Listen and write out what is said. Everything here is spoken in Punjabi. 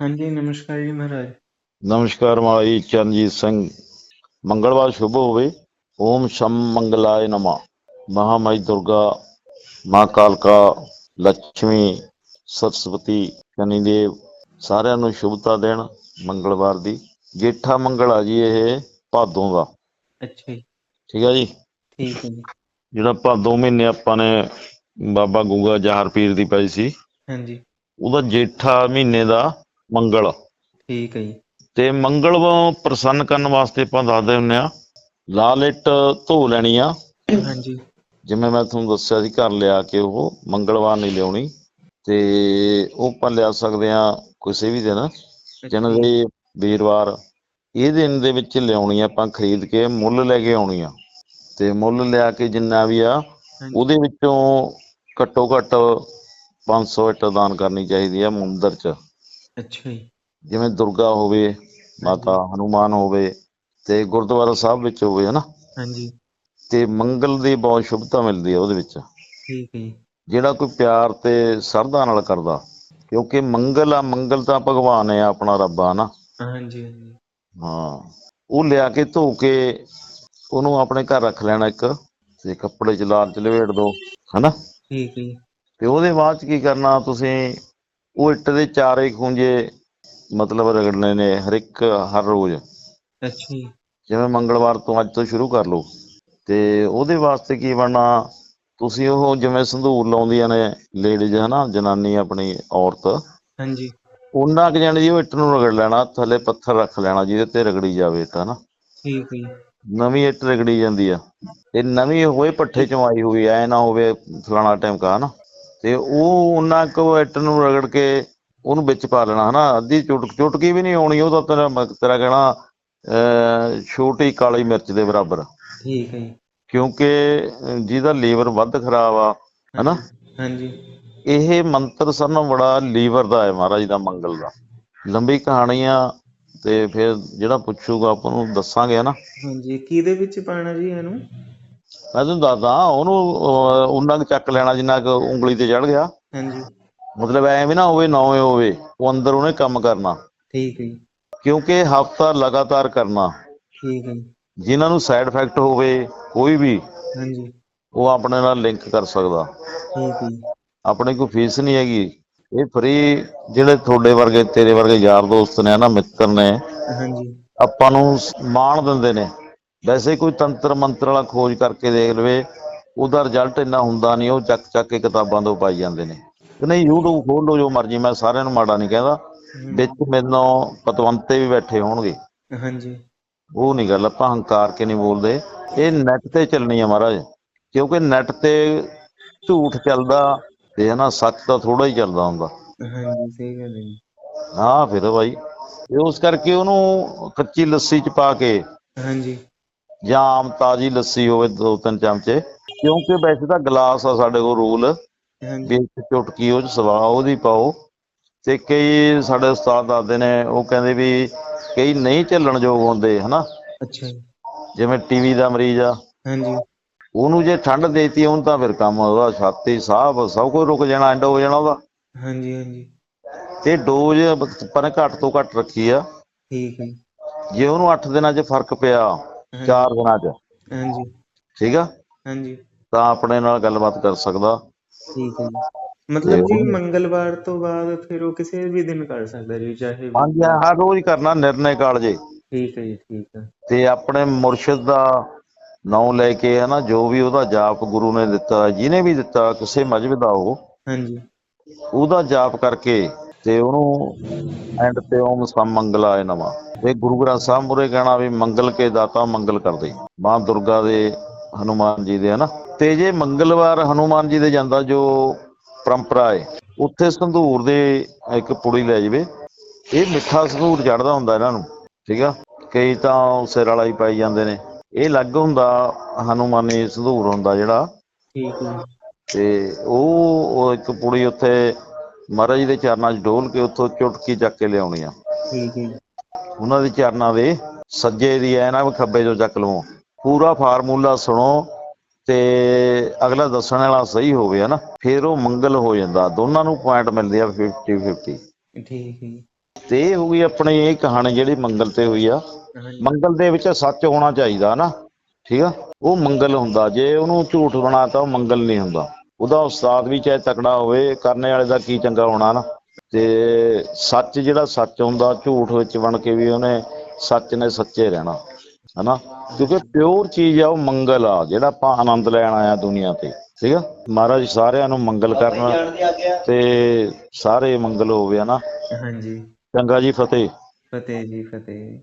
ਹਾਂਜੀ ਨਮਸਕਾਰ ਜੀ ਮਹਾਰਾਜ। ਨਮਸਕਾਰ ਮਾਈ ਚਰਨਜੀਤ ਸਿੰਘ। ਮੰਗਲਵਾਰ ਸ਼ੁਭ ਹੋਵੇ। ਓਮ ਸ਼ਮ ਮੰਗਲਾਏ ਨਮਾ। ਮਹਾਮਾਈ ਦੁਰਗਾ ਮਾਂ ਕਾਲਕਾ ਲక్ష్ਮੀ ਸਰਸਵਤੀ ਸ਼ਨੀ ਦੇਵ ਸਾਰਿਆਂ ਨੂੰ ਸ਼ੁਭਤਾ ਦੇਣ ਮੰਗਲਵਾਰ ਦੀ। ਜੇਠਾ ਮੰਗਲ ਆ ਜੀ ਇਹ ਭਾਦੋਂ ਦਾ। ਅੱਛਾ ਜੀ। ਠੀਕ ਆ ਜੀ? ਠੀਕ ਹੈ ਜੀ। ਜਿਹੜਾ ਭਾਦੋਂ ਮਹੀਨੇ ਆਪਾਂ ਨੇ ਬਾਬਾ ਗੂਗਾ ਜਹਰ ਪੀਰ ਦੀ ਪਾਈ ਸੀ। ਹਾਂਜੀ। ਉਹਦਾ ਜੇਠਾ ਮਹੀਨੇ ਦਾ ਮੰਗਲ। ਠੀਕ ਹੈ ਜੀ। ਤੇ ਮੰਗਲ ਨੂੰ ਪ੍ਰਸੰਨ ਕਰਨ ਵਾਸਤੇ ਆਪਾਂ ਦੱਸਦੇ ਹੁੰਨੇ ਆ ਲਾਲ ਇੱਟ ਧੋ ਲੈਣੀ ਆ। ਹਾਂਜੀ। ਜਿਵੇਂ ਮੈਂ ਤੁਹਾਨੂੰ ਦੱਸਿਆ ਸੀ ਘਰ ਲਿਆ ਕੇ ਉਹ ਮੰਗਲਵਾਰ ਨਹੀਂ ਲਿਆਉਣੀ। ਤੇ ਉਹ ਆਪਾਂ ਲਿਆ ਸਕਦੇ ਆ ਕਿਸੇ ਵੀ ਦਿਨ ਜਿਵੇਂ ਦੇ ਵੀਰਵਾਰ। ਇਹ ਦਿਨ ਦੇ ਵਿੱਚ ਲਿਆਉਣੀ ਆ ਆਪਾਂ ਖਰੀਦ ਕੇ ਮੁੱਲ ਲੈ ਕੇ ਆਉਣੀ ਆ। ਤੇ ਮੁੱਲ ਲਿਆ ਕੇ ਜਿੰਨਾ ਵੀ ਆ। ਉਹਦੇ ਵਿੱਚੋਂ ਘੱਟੋ ਘੱਟ 500 ਇੱਟ ਦਾਨ ਕਰਨੀ ਚਾਹੀਦੀ ਆ ਮੰਦਿਰ 'ਚ। ਅੱਛਾ ਜੀ। ਜਿਵੇਂ ਦੁਰਗਾ ਹੋਵੇ ਮਾਤਾ ਹਨੂਮਾਨ ਹੋਵੇ ਤੇ ਗੁਰਦੁਆਰਾ ਸਾਹਿਬ ਵਿੱਚ ਹੋਵੇ ਹਨਾ? ਹਾਂਜੀ। ਤੇ ਮੰਗਲ ਦੀ ਬਹੁਤ ਸ਼ੁਭਤਾ ਮਿਲਦੀ ਹੈ ਉਹਦੇ ਵਿੱਚ। ਠੀਕ ਹੈ ਜਿਹੜਾ ਕੋਈ ਪਿਆਰ ਤੇ ਸਰਧਾ ਨਾਲ ਕਰਦਾ ਕਿਉਂਕਿ ਮੰਗਲ ਆ ਮੰਗਲ ਤਾਂ ਭਗਵਾਨ ਹੈ ਆਪਣਾ ਰੱਬ ਆ ਨਾ ਹਾਂਜੀ ਹਾਂਜੀ। ਹਾਂ। ਉਹ ਲਿਆ ਕੇ ਧੋ ਕੇ ਉਹਨੂੰ ਆਪਣੇ ਘਰ ਰੱਖ ਲੈਣਾ ਇੱਕ ਤੇ ਕੱਪੜੇ ਚ ਲਾਲ ਚ ਲਵੇੜ ਦੋ ਹਨਾ? ਠੀਕ ਹੈ ਤੇ ਉਹਦੇ ਬਾਅਦ ਚ ਕੀ ਕਰਨਾ ਤੁਸੀਂ ਉਹ ਇੱਟ ਦੇ ਚਾਰੇ ਖੂੰਜੇ ਮਤਲਬ ਰਗੜਨੇ ਨੇ ਹਰ ਇੱਕ ਹਰ ਰੋਜ਼। ਅੱਛਾ ਜੀ। ਜਿਵੇਂ ਮੰਗਲਵਾਰ ਤੋਂ ਅੱਜ ਤੋਂ ਸ਼ੁਰੂ ਕਰ ਲਓ। ਤੇ ਉਹਦੇ ਵਾਸਤੇ ਕੀ ਬਣਨਾ? ਤੁਸੀਂ ਉਹ ਜਿਵੇਂ ਸੰਧੂਰ ਲਾਉਂਦੀਆਂ ਨੇ ਲੇਡੀਜ਼ ਹਨਾ ਜਨਾਨੀ ਆਪਣੀ ਔਰਤ। ਹਾਂਜੀ। ਉਹਨਾਂ ਕਿ ਜਾਣੀ ਜੀ ਉਹ ਇੱਟ ਨੂੰ ਰਗੜ ਲੈਣਾ ਥੱਲੇ ਪੱਥਰ ਰੱਖ ਲੈਣਾ ਜਿਹਦੇ ਤੇ ਰਗੜੀ ਜਾਵੇ ਇੱਟ ਹਨਾ। ਠੀਕ ਹੈ ਨਵੀਂ ਇੱਟ ਰਗੜੀ ਜਾਂਦੀ ਆ। ਤੇ ਨਵੀਂ ਹੋਏ ਪੱਠੇ ਚੋਂ ਆਈ ਹੋਈ ਐ ਨਾ ਹੋਵੇ ਫਲਾਣਾ ਟਾਈਮ ਹਨਾ। ਤੇ ਉਹ ਉਹਨਾਂ ਕੋ ਇੱਟ ਨੂੰ ਰਗੜ ਕੇ ਉਹਨੂੰ ਵਿੱਚ ਪਾ ਲੈਣਾ ਹਨਾ? ਅੱਧੀ ਚੁਟਕ ਚੁਟਕੀ ਵੀ ਨਹੀਂ ਆਉਣੀ ਉਹ ਤਾਂ ਤੇਰਾ ਤੇਰਾ ਕਹਿਣਾ ਛੋਟੀ ਕਾਲੀ ਮਿਰਚ ਦੇ ਬਰਾਬਰ। ਠੀਕ ਹੈ ਜੀ। ਕਿਉਂਕਿ ਜਿਹਦਾ ਲੀਵਰ ਵੱਧ ਖਰਾਬ ਆ ਹਨਾ? ਹਾਂਜੀ ਇਹ ਮੰਤਰ ਸਾਨੂੰ ਬੜਾ ਲੀਵਰ ਦਾ ਹੈ ਮਹਾਰਾਜ ਦਾ ਮੰਗਲ ਦਾ। ਲੰਬੀ ਕਹਾਣੀ ਆ ਤੇ ਫਿਰ ਜਿਹੜਾ ਪੁੱਛੂਗਾ ਆਪਾਂ ਨੂੰ ਦੱਸਾਂਗੇ ਨਾ ਹਾਂਜੀ ਕਿਹਦੇ ਵਿੱਚ ਪਾਣਾ ਜੀ ਇਹਨੂੰ? ਮੈਂ ਤੁਹਾਨੂੰ ਦੱਸਦਾ ਉਹਨੂੰ ਉਹਨਾਂ ਕੁ ਚੱਕ ਲੈਣਾ ਜਿੰਨਾ ਕੁ ਉਂਗਲੀ ਤੇ ਚੜ ਗਿਆ। ਹਾਂਜੀ। ਮਤਲਬ ਐ ਵੀ ਨਾ ਹੋਵੇ ਨਾ ਹੋਵੇ ਉਹ ਅੰਦਰ ਉਹਨੇ ਕੰਮ ਕਰਨਾ। ਠੀਕ ਹੈ ਜੀ। ਕਿਉਂਕਿ ਹਫਤਾ ਲਗਾਤਾਰ ਕਰਨਾ। ਠੀਕ ਹੈ ਜਿਨ੍ਹਾਂ ਨੂੰ ਸਾਈਡ ਇਫੈਕਟ ਹੋਵੇ ਕੋਈ ਵੀ ਹਾਂਜੀ। ਉਹ ਆਪਣੇ ਨਾਲ ਲਿੰਕ ਕਰ ਸਕਦਾ। ਠੀਕ ਹੈ ਆਪਣੇ ਕੋਈ ਫੀਸ ਨਹੀਂ ਹੈਗੀ। ਇਹ ਫ੍ਰੀ ਜਿਹੜੇ ਤੁਹਾਡੇ ਵਰਗੇ ਤੇਰੇ ਵਰਗੇ ਯਾਰ ਦੋਸਤ ਨੇ ਨਾ ਮਿੱਤਰ ਨੇ ਹਾਂਜੀ। ਆਪਾਂ ਨੂੰ ਮਾਣ ਦਿੰਦੇ ਨੇ। ਵੈਸੇ ਕੋਈ ਤੰਤਰ ਮੰਤਰ ਵਾਲਾ ਖੋਜ ਕਰਕੇ ਦੇਖ ਲਵੇ ਉਹਦਾ ਰਿਜ਼ਲਟ ਇੰਨਾ ਹੁੰਦਾ ਨਹੀਂ ਉਹ ਚੱਕ ਚੱਕ ਕੇ ਕਿਤਾਬਾਂ ਤੋਂ ਪਾਈ ਜਾਂਦੇ ਨੇ। ਨਹੀਂ YouTube ਖੋਲ ਲਓ ਜੋ ਮਰਜ਼ੀ ਮੈਂ ਸਾਰਿਆਂ ਨੂੰ ਮਾੜਾ ਨਹੀਂ ਕਹਿੰਦਾ। ਵਿੱਚ ਮੈਨੂੰ ਪਤਵੰਤੇ ਵੀ ਬੈਠੇ ਹੋਣਗੇ। ਹਾਂਜੀ। ਉਹ ਨਹੀਂ ਗੱਲ ਆਪਾਂ ਹੰਕਾਰ ਕੇ ਨਹੀਂ ਬੋਲਦੇ। ਇਹ ਨੈਟ ਤੇ ਚੱਲਣੀ ਆ ਮਹਾਰਾਜ। ਕਿਉਂਕਿ ਨੈਟ ਤੇ ਝੂਠ ਚੱਲਦਾ ਤੇ ਹਨਾ ਸੱਚ ਤਾਂ ਥੋੜਾ ਹੀ ਚੱਲਦਾ ਹੁੰਦਾ। ਹਾਂਜੀ ਸਹੀ ਗੱਲ ਹੈ ਹਾਂ ਫਿਰ ਤੇ ਉਸ ਕਰਕੇ ਉਹਨੂੰ ਕੱਚੀ ਲੱਸੀ ਚ ਪਾ ਕੇ ਹਾਂਜੀ। ਜਾਂ ਆਮ ਤਾਜ਼ੀ ਲੱਸੀ ਹੋਵੇ ਦੋ ਤਿੰਨ ਚਮਚੇ ਕਿਉਂਕਿ ਵੈਸੇ ਤਾਂ ਗਲਾਸ ਆ ਸਾਡੇ ਕੋਲ ਰੂਲ। ਵੀ ਇੱਕ ਚੁਟਕੀ ਉਹ ਚ ਸਵਾ ਉਹਦੀ ਪਾਓ। ਤੇ ਕਈ ਸਾਡੇ ਉਸਤਾਦ ਦੱਸਦੇ ਨੇ ਉਹ ਕਹਿੰਦੇ ਵੀ ਕਈ ਨਹੀਂ ਝੱਲਣ ਯੋਗ ਹੁੰਦੇ ਹਨਾ? ਅੱਛਾ ਜਿਵੇਂ ਟੀਵੀ ਦਾ ਮਰੀਜ਼ ਆ। ਹਾਂਜੀ। ਉਹਨੂੰ ਜੇ ਠੰਡ ਦੇਤੀ ਉਹਨੂੰ ਤਾਂ ਫਿਰ ਕੰਮ ਉਹਦਾ ਛਾਤੀ ਸਾਹ ਸਭ ਕੁਝ ਰੁਕ ਜਾਣਾ ਐਂਡ ਹੋ ਜਾਣਾ ਉਹਦਾ। ਹਾਂਜੀ ਹਾਂਜੀ। ਤੇ ਡੋਜ਼ ਪਰ ਘੱਟ ਤੋਂ ਘੱਟ ਰੱਖੀ ਆ। ਠੀਕ ਹੈ ਜੇ। ਉਹਨੂੰ 8 ਦਿਨਾਂ 'ਚ ਫ਼ਰਕ ਪਿਆ 4 ਦਿਨਾਂ 'ਚ। ਹਾਂਜੀ। ਠੀਕ ਆ? ਹਾਂਜੀ। ਤਾਂ ਆਪਣੇ ਨਾਲ ਗੱਲਬਾਤ ਕਰ ਸਕਦਾ। ਠੀਕ ਹੈ ਜੀ। ਮਤਲਬ ਜੀ ਮੰਗਲਵਾਰ ਤੋਂ ਬਾਅਦ ਫਿਰ ਉਹ ਕਿਸੇ ਵੀ ਦਿਨ ਕਰ ਸਕਦਾ ਜੀ ਚਾਹੇ ਹਾਂਜੀ ਹਾਂ, ਹਰ ਰੋਜ਼ ਕਰਨਾ ਨਿਰਣੇ ਕਾਲਜੇ ਠੀਕ ਹੈ ਜੀ ਠੀਕ ਹੈ। ਤੇ ਆਪਣੇ ਮੁਰਸ਼ਿਦ ਦਾ ਨਾਮ ਲੈ ਕੇ ਹਨਾ ਜੋ ਵੀ ਉਹਦਾ ਜਾਪ ਗੁਰੂ ਨੇ ਦਿੱਤਾ ਜਿਹਨੇ ਵੀ ਦਿੱਤਾ ਕਿਸੇ ਮਜਹਬ ਦਾ ਉਹ। ਹਾਂਜੀ। ਉਹਦਾ ਜਾਪ ਕਰਕੇ ਤੇ ਉਹਨੂੰ ਐਂਡ ਤੇ ਓਮ ਸਮ ਮੰਗਲਾਏ ਨਮਾ ਇਹ ਗੁਰੂ ਗ੍ਰੰਥ ਸਾਹਿਬ ਮੁਰੇ ਕਹਿਣਾ ਵੀ ਮੰਗਲ ਕੇ ਦਾਤਾ ਮੰਗਲ ਕਰਦੇ। ਮਾਂ ਦੁਰਗਾ ਦੇ ਹਨੂਮਾਨ ਜੀ ਦੇ ਹਨਾ। ਤੇ ਜੇ ਮੰਗਲਵਾਰ ਹਨੂਮਾਨ ਜੀ ਦੇ ਜਾਂਦਾ ਜੋ ਪਰੰਪਰਾ ਹੈ ਉੱਥੇ ਸੰਧੂਰ ਦੇ ਇੱਕ ਪੁੜੀ ਲੈ ਜਾਵੇ। ਇਹ ਮਿੱਠਾ ਸੰਧੂਰ ਚੜਦਾ ਹੁੰਦਾ ਇਹਨਾਂ ਨੂੰ ਠੀਕ ਆ? ਕਈ ਤਾਂ ਸਿਰ ਵਾਲਾ ਹੀ ਪਾਈ ਜਾਂਦੇ ਨੇ। ਇਹ ਅਲੱਗ ਹੁੰਦਾ ਹਨੂਮਾਨੀ ਸੰਧੂਰ ਹੁੰਦਾ ਜਿਹੜਾ। ਠੀਕ ਹੈ ਤੇ ਉਹ ਇੱਕ ਪੁੜੀ ਉੱਥੇ ਮਹਾਰਾਜ ਦੇ ਚਰਨਾਂ 'ਚ ਡੋਲ ਕੇ ਉੱਥੋਂ ਚੁਟਕੀ ਚੱਕ ਕੇ ਲਿਆਉਣੀ ਆ। ਠੀਕ ਹੈ ਜੀ, ਉਹਨਾਂ ਦੇ ਚਰਨਾਂ ਦੇ ਸੱਜੇ ਦੀ ਐ ਨਾ ਖੱਬੇ ਜੋ ਚੱਕ ਲਵੋ। ਪੂਰਾ ਫਾਰਮੂਲਾ ਸੁਣੋ ਤੇ ਅਗਲਾ ਦੱਸਣ ਵਾਲਾ ਸਹੀ ਹੋਵੇ ਹਨਾ ਫਿਰ ਉਹ ਮੰਗਲ ਹੋ ਜਾਂਦਾ। ਦੋਨਾਂ ਨੂੰ ਪੁਆਇੰਟ ਮਿਲਦੇ ਆ 50 50 ਠੀਕ ਹੈ ਤੇ ਇਹ ਹੋ ਗਈ ਆਪਣੀ ਇਹ ਕਹਾਣੀ ਜਿਹੜੀ ਮੰਗਲ ਤੇ ਹੋਈ ਆ। ਮੰਗਲ ਦੇ ਵਿੱਚ ਸੱਚ ਹੋਣਾ ਚਾਹੀਦਾ ਨਾ ਠੀਕ ਆ? ਉਹ ਮੰਗਲ ਹੁੰਦਾ। ਜੇ ਉਹਨੂੰ ਝੂਠ ਬਣਾਤਾ ਉਹ ਮੰਗਲ ਨਹੀਂ ਹੁੰਦਾ। ਉਹਦਾ ਉਸਤਾਦ ਵੀ ਚਾਹੇ ਤਕੜਾ ਹੋਵੇ ਕਰਨੇ ਵਾਲੇ ਦਾ ਕੀ ਚੰਗਾ ਹੋਣਾ ਨਾ। ਤੇ ਸੱਚ ਜਿਹੜਾ ਸੱਚ ਹੁੰਦਾ ਝੂਠ ਵਿੱਚ ਬਣ ਕੇ ਵੀ ਉਹਨੇ ਸੱਚ ਨੇ ਸੱਚੇ ਰਹਿਣਾ ਹਨਾ? ਕਿਉਂਕਿ ਪਿਓਰ ਚੀਜ਼ ਆ ਉਹ ਮੰਗਲ ਆ ਜਿਹੜਾ ਆਪਾਂ ਆਨੰਦ ਲੈਣ ਆਇਆ ਦੁਨੀਆ ਤੇ ਠੀਕ ਆ? ਮਹਾਰਾਜ ਸਾਰਿਆਂ ਨੂੰ ਮੰਗਲ ਕਰਨਾ ਤੇ ਸਾਰੇ ਮੰਗਲ ਹੋਵੇ ਹਨਾ? ਹਾਂਜੀ। ਚੰਗਾ ਜੀ ਫਤਿਹ। ਫਤਿਹ ਜੀ ਫਤਿਹ।